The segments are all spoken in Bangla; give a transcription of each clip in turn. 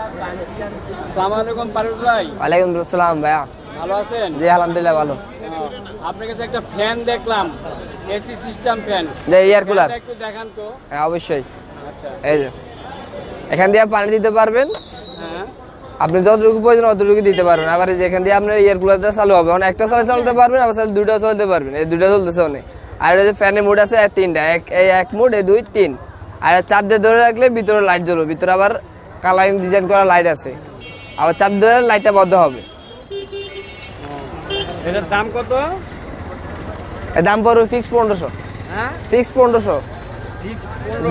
আসসালামু আলাইকুম পারুল ভাই। ওয়ালাইকুম আসসালাম ভাইয়া। ভালো আছেন? জি আলহামদুলিল্লাহ ভালো। আপনার কাছে একটা ফ্যান দেখলাম এসি সিস্টেম ফ্যান। যে এয়ার কুলার। একটু দেখান তো। হ্যাঁ অবশ্যই। আচ্ছা। এই যে এখান দিয়ে পানি দিতে পারবেন। হ্যাঁ। আপনি যতটুকু প্রয়োজন অতটুকু দিতে পারবেন। আবার এই যে এখান দিয়ে আপনার এয়ার কুলারটা চালু হবে। মানে একটা চালে চলতে পারবেন আবার চালে দুইটা চলতে পারবেন। এই দুইটা চলতেছে অনেক। আর এই যে ফ্যানের মুড আছে তিনটা। এক এই এক মুড এই দুই তিন। আর চাপ দিয়ে ধরে রাখলে ভিতরে লাইট জ্বলবে। ভিতরে আবার কালারিং ডিজাইন করা লাইট আছে। আবার চাপ ধরে লাইটটা বন্ধ হবে। এটার দাম কত? এর দাম পড়বে ফিক্স পনেরোশো। হ্যাঁ? ফিক্স পনেরোশো।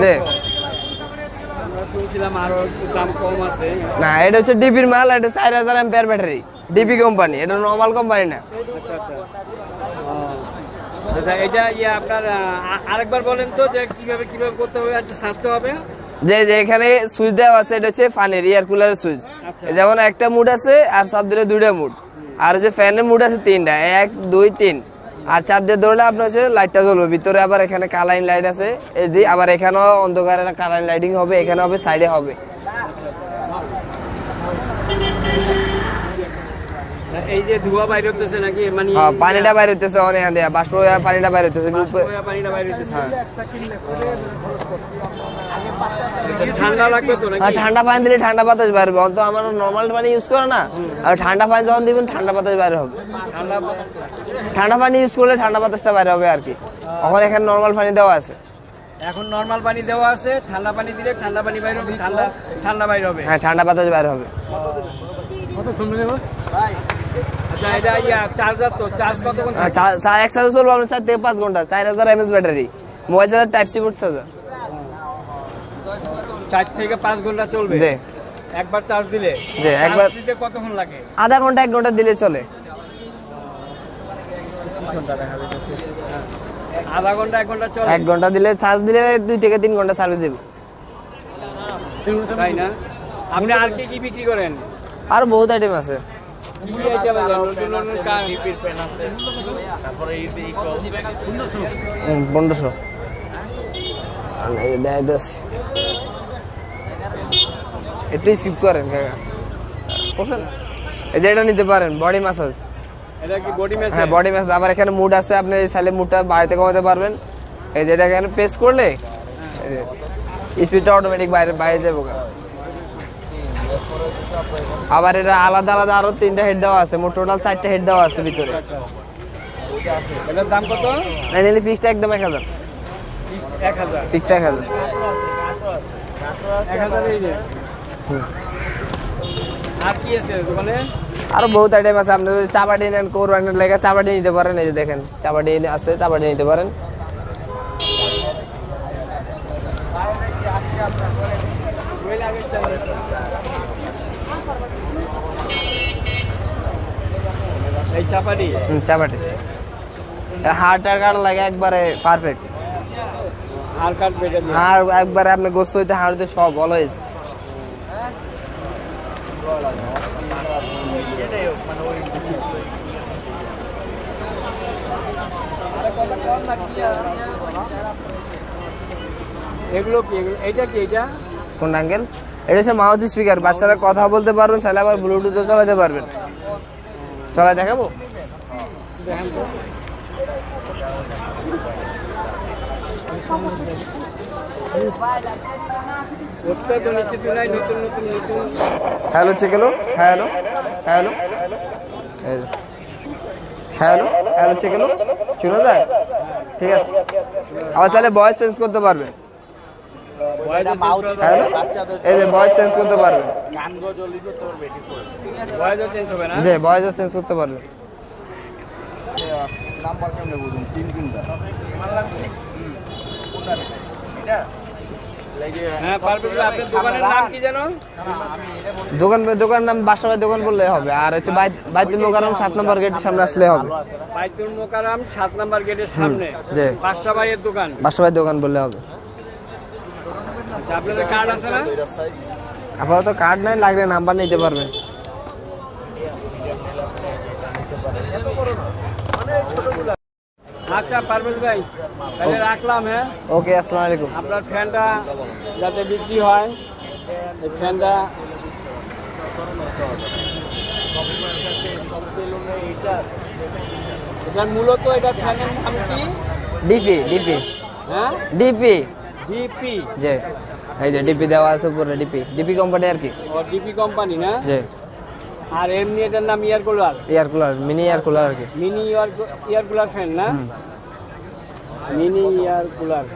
জি। না এটা হচ্ছে ডিবির মাল এটা চার হাজার এম্পিয়ার ব্যাটারি ডিবি কোম্পানি এটা নর্মাল কোম্পানি না। আচ্ছা আচ্ছা। আচ্ছা এটা ইয়ে আপনার আরেকবার বলেন তো যে কীভাবে কীভাবে করতে হবে আচ্ছা সারতে হবে? যে যে এখানে সুইচ দেওয়া আছে এটা হচ্ছে ফানের এয়ার কুলারের সুইচ। আচ্ছা। যেমন একটা মুড আছে আর সব দিলে দুইটা মুড। আর যে ফ্যানের মুড আছে তিনটা এক দুই তিন। আর চার দিয়ে ধরলে আপনার হচ্ছে লাইটটা জ্বলবে। ভিতরে আবার এখানে কালারিং লাইট আছে। এই যে আবার এখানেও অন্ধকারে কালারিং লাইটিং হবে এখানে হবে সাইডে হবে। এই যে ধোঁয়া বাইরে হতেছে নাকি? মানে হ্যাঁ, পানিটা বাইরে হতেছে অনেক বাষ্প পানিটা বাইরে হতেছে পানিটা বাইরে হতেছে হ্যাঁ। ঠান্ডা লাগবে তো নাকি? আর ঠান্ডা পানি দিলে ঠান্ডা বাতাস বাইরে হবে। অন্তত আমার নর্মাল পানি ইউজ করে না। আর ঠান্ডা পানি যখন দিবেন ঠান্ডা বাতাস বাইরে হবে। ঠান্ডা ঠান্ডা পানি ইউজ করলে ঠান্ডা বাতাসটা বাইরে হবে আর কি। এখন এখানে নর্মাল পানি দেওয়া আছে। এখন নর্মাল পানি দেওয়া আছে ঠান্ডা পানি দিলে ঠান্ডা পানি বাইরে হবে ঠান্ডা ঠান্ডা বাইরে হবে। হ্যাঁ ঠান্ডা বাতাস বাইরে হবে। কত আচ্ছা এটা ইয়া চার্জার তো চার্জ কতক্ষণ হ্যাঁ, থাকে? চা- চা- চলবো আপনার চার থেকে পাঁচ ঘণ্টা। চার হাজার MS battery. Mobile charger type C foot charger চার থেকে পাঁচ ঘণ্টা চলবে। জি। একবার চার্জ দিলে জি, একবার- দিতে কতক্ষণ লাগে? আধা ঘণ্টা এক ঘণ্টা দিলে চলে। আধা ঘণ্টা এক ঘণ্টা চলে। এক ঘণ্টা দিলে চার্জ দিলে দুই থেকে তিন ঘণ্টা সার্ভিস দেবে। তাই না? আপনি আর কি কি বিক্রি করেন? আর বহুত আইটেম আছে। পনেরোশো। একটু স্কিপ করেন কাকা করছেন এই যে এটা নিতে পারেন বডি ম্যাসাজ এটা কি বডি মেসেজ হ্যাঁ বডি ম্যাসাজ আবার এখানে মুড আছে আপনি চাইলে মুডটা বাড়িতে কমাতে পারবেন। এই যে এটা এখানে প্রেস করলে স্পিডটা অটোমেটিক বাইরে বাইরে যাব আবার এটা আলাদা আলাদা আরও তিনটা হেড দেওয়া আছে মোট টোটাল চারটা হেড দেওয়া আছে ভিতরে। এটার দাম কত? ফাইনালি ফিক্সড একদম এক হাজার। এক হাজার। ফিক্সড এক হাজার। এক হাজার এই যে। আর কি আছে দোকানে আরও বহুত আইটেম আছে। আপনি যদি চাপাটি নেন কোরবানির লেগে চাপাটি নিতে পারেন এই যে দেখেন চাপাটি আছে চাপাটি নিতে পারেন। এই চাপাটি হুম, চাপাটি হাড় টাকার লাগে একবারে পারফেক্ট হাড় একবারে আপনি গোস্ত হইতে হাড় হইতে সব অলওয়েজ এগুলো কি? এগুলো এইটা কি এইটা? কোন আঙ্কেল এটা হচ্ছে মাউথ স্পিকার। বাচ্চারা কথা বলতে পারবেন চাইলে আবার ব্লুটুথও চালাতে পারবেন। চলাই দেখাবো? দেখেন নতুন নতুন হ্যালো চেকেলো হ্যালো হ্যালো হ্যালো হ্যালো চেকেলো শোনা যায়? ঠিক আছে। আবার তাহলে ভয়েস চেঞ্জ করতে পারবে। হ্যালো এই যে ভয়েস চেঞ্জ করতে পারবেন ভয়েসও চেঞ্জ হবে না জি ভয়েস চেঞ্জ করতে পারবেন নাম্বার কেমনে বুঝুন? তিন তিনটা। হ্যাঁ দোকান নাম বাসাবাই দোকান বললে হবে। আর হচ্ছে বাইতুল মোকাররম সাত নম্বর গেটের সামনে আসলে হবে। বাইতুল মোকারম সাত নম্বর গেটের সামনে। দোকান? বাসাবাই দোকান বললে হবে। আচ্ছা, আপনাদের কার্ড আছে না? আপাতত কার্ড নাই লাগলে নাম্বার নিতে পারবেন। আচ্ছা পারভেজ ভাই তাহলে রাখলাম হ্যাঁ? ওকে আসসালামু আলাইকুম। আপনার ফ্যানটা যাতে বিক্রি হয় এই ফ্যানটা এটার মূলত এটা ফ্যানের নাম কি? ডিপি ডিপি হ্যাঁ? ডিপি ডিপি যে এই যে ডিপি দেওয়া আছে পুরো ডিপি ডিপি কোম্পানি আর কি। ও ডিপি কোম্পানি না? যে। আর এমনি এটার নাম air cooler. Air cooler mini air cooler আর কি। Mini air air cooler fan না? Mini air cooler.